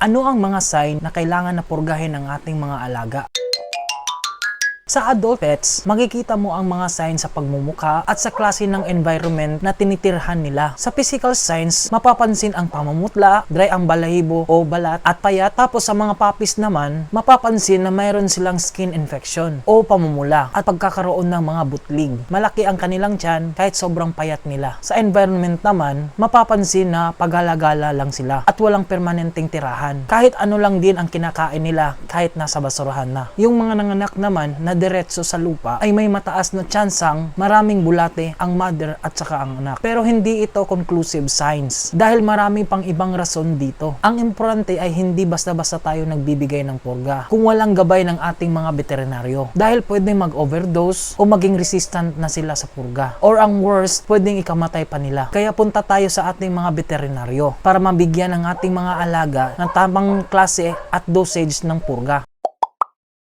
Ano ang mga sign na kailangan na purgahin ng ating mga alaga? Sa adult pets, makikita mo ang mga signs sa pagmumukha at sa klase ng environment na tinitirhan nila. Sa physical signs, mapapansin ang pamumutla, dry ang balahibo o balat at payat. Tapos sa mga puppies naman, mapapansin na mayroon silang skin infection o pamumula at pagkakaroon ng mga butlig. Malaki ang kanilang tiyan kahit sobrang payat nila. Sa environment naman, mapapansin na pagalagala lang sila at walang permanenteng tirahan. Kahit ano lang din ang kinakain nila kahit nasa basurahan na. Yung mga nanganak naman na diretso sa lupa ay may mataas na tsansang maraming bulate ang mother at saka ang anak. Pero hindi ito conclusive signs dahil marami pang ibang rason dito. Ang importante ay hindi basta-basta tayo nagbibigay ng purga kung walang gabay ng ating mga veterinaryo dahil pwedeng mag-overdose o maging resistant na sila sa purga. Or ang worst, pwedeng ikamatay pa nila. Kaya punta tayo sa ating mga veterinaryo para mabigyan ng ating mga alaga ng tamang klase at dosage ng purga.